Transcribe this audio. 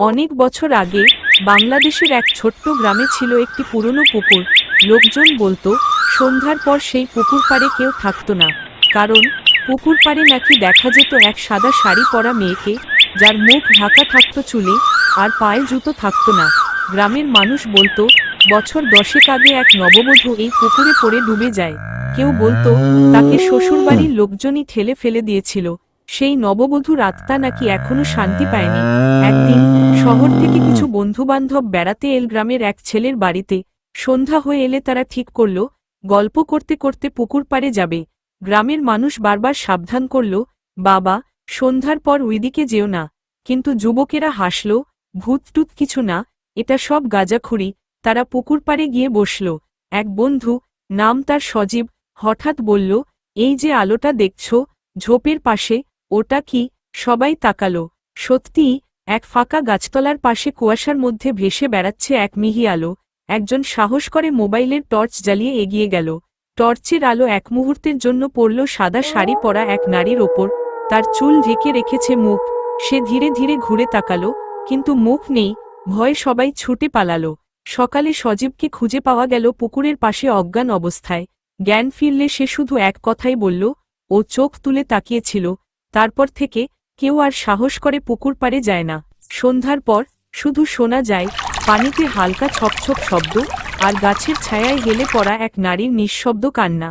অনেক বছর আগে বাংলাদেশের এক ছোট্ট গ্রামে ছিল একটি পুরনো পুকুর। লোকজন বলতো, সন্ধ্যার পর সেই পুকুর পাড়ে কেউ থাকতো না। কারণ, পুকুর পাড়ে নাকি দেখা যেত এক সাদা শাড়ি পরা মেয়েকে, যার মুখ ঢাকা থাকতো চুলে, আর পায়ে জুতো থাকতো না। গ্রামের মানুষ বলতো, বছর দশেক আগে এক নববধূ এই পুকুরে পড়ে ডুবে যায়। কেউ বলতো, তাকে শ্বশুরবাড়ির লোকজনই ঠেলে ফেলে দিয়েছিল। সেই নববধূর আত্মা নাকি এখনও শান্তি পায়নি। একদিন শহর থেকে কিছু বন্ধুবান্ধব বেড়াতে এল গ্রামের এক ছেলের বাড়িতে। সন্ধ্যা হয়ে এলে তারা ঠিক করল, গল্প করতে করতে পুকুর পাড়ে যাবে। গ্রামের মানুষ বারবার সাবধান করল, বাবা, সন্ধ্যার পর ওইদিকে যেও না। কিন্তু যুবকেরা হাসল, ভূতটুত কিছু না, এটা সব গাজাখুরি। তারা পুকুর পাড়ে গিয়ে বসল। এক বন্ধু, নাম তার সজীব, হঠাৎ বলল, এই যে আলোটা দেখছ, ঝোপের পাশে ওটা কি? সবাই তাকালো। সত্যিই, এক ফাঁকা গাছতলার পাশে কুয়াশার মধ্যে ভেসে বেড়াচ্ছে এক মিহি আলো। একজন সাহস করে মোবাইলের টর্চ জ্বালিয়ে এগিয়ে গেল। টর্চের আলো এক মুহূর্তের জন্য পড়ল সাদা শাড়ি পরা এক নারীর ওপর। তার চুল ঢেকে রেখেছে মুখ। সে ধীরে ধীরে ঘুরে তাকালো, কিন্তু মুখ নেই। ভয়ে সবাই ছুটে পালালো। সকালে সজীবকে খুঁজে পাওয়া গেল পুকুরের পাশে অজ্ঞান অবস্থায়। জ্ঞান ফিরলে সে শুধু এক কথাই বলল, ও চোখ তুলে তাকিয়েছিল। তারপর থেকে কেউ আর সাহস করে পুকুর পারে যায় না। সন্ধ্যার পর শুধু শোনা যায়, পানিতে হালকা ছপছপ শব্দ, আর গাছের ছায়ায় হেলে পড়া এক নারীর নিঃশব্দ কান্না।